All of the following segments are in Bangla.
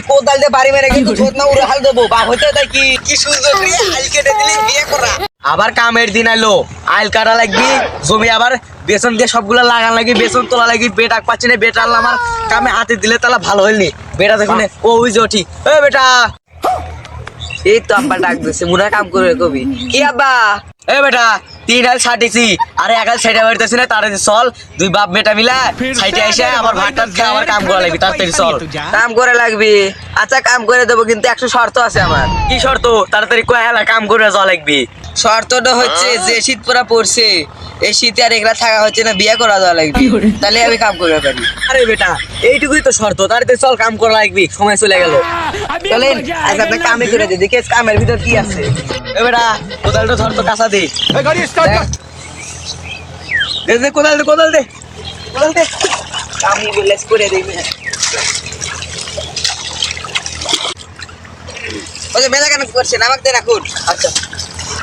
এই কোদাল দিয়ে বাড়ি মেরে কিন্তু ছোট না উড়ে হাল দেবো? বাপ হইতে তাই কি? কি সুন্দর রে আইল কেটে দিলি বিয়ে করা। আবার কামের দিন আইলো। আইল কাটা লাগবি জমি আবার বেসন দিয়ে সবগুলা লাগান লাগি বেসন তোলা লাগি বেটা পাচ্ছি না বেটা আমার কামে হাতে দিলে তাহলে ভালো হয়নি বেটা দেখুন ও ওই যে ঠিক ও বেটা! এই তো আব্বা ডাক দিছে মুরা কাম করে কবি। কি আব্বা? এ বেটা তিন হাল ছাটিছি আরে এক হাল সাইডে বাড়িতেছি না তার চল দুই বাপ বেটা মিলা সাইডে এসে আমার ভাত টাত খেয়ে আমার কাম করা লাগবে তাড়াতাড়ি চল। কাম করে লাগবি। আচ্ছা কাম করে দেবো কিন্তু একশো শর্ত আছে আমার। কি শর্ত? তাড়াতাড়ি কয় হেলা কাম করে যাওয়া লাগবে? শর্তটা হচ্ছে যে শীত পুরা পড়ছে এই শীতে আর এগুলা থাকা হচ্ছে না বিয়ে করা যাওয়া লাগবে। তাহলে আমি কাম করতে পারি আরে বেটা এইটুকুই তো শর্ত তাড়াতাড়ি চল কাম করা লাগবে সময় চলে গেল। চলেন আজ আপনি কামে করে দিই দেখে কামের ভিতর কি আছে। এ বেটা কোদালটা ধর তো কাঁচা দে। গাড়ি স্টার্ট দেখ। দে দে কোদাল দে কোদাল দে। কোদাল দে। কামি বিলেস করে দিই ওই যে মেলা কেন করছেন? আমাকে দেন এখন। আচ্ছা।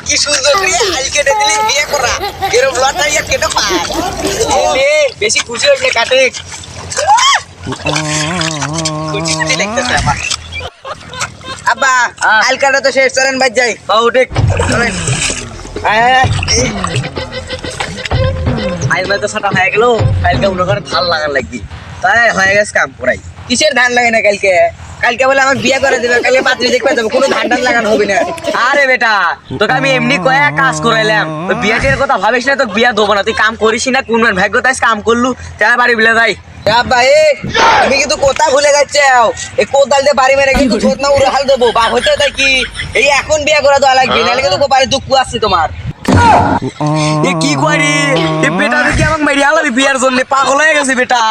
কি সুন্দর আল কেটে দিলি বিয়ে করা। আর কেটে পায়। বেশি খুশি হইলে কাটে খুশি খুশি লাগতেছে আমার আব্বা আল কাটা তো শেষ চলেন বাদ যাই। বাবু ঠিক চলেন। আইল তো সাটা হয়ে গেল। কালকে করে ধান লাগান লাগবি। তাই হয়ে গেছে কাম করাই কিসের ধান লাগে না কালকে? কালকে বলে আমাকে বিয়ে করে দেবে কালকে পাত্রী দেখবে যাব কোনো ধান টান লাগানো হবে না। আরে বেটা তোকে আমি এমনি কয়া কাজ করাইলাম। বিয়েটের কথা ভাবিস না তো বিয়া দেবো না। তুই কাম করিস না কোন ভাগ্য তাই কাম করলু। তাই বাড়ি বিলে যাই। তুমি কিন্তু কোথা ভুলে যাচ্ছে এই কোদাল দিয়ে বাড়ি মেরে কিন্তু ছোট না উড়ে দেবো। বাপ হইতে তাই কি? এই এখন বিয়ে করে দেওয়া লাগবে নাহলে কিন্তু বাড়ি দুঃখ আসছে তোমার। এ কি করি? এ বেটা দেখি আমাকে মেরে আলাবি বিয়ার জন্য পাগল হয়ে গেছে বেটা।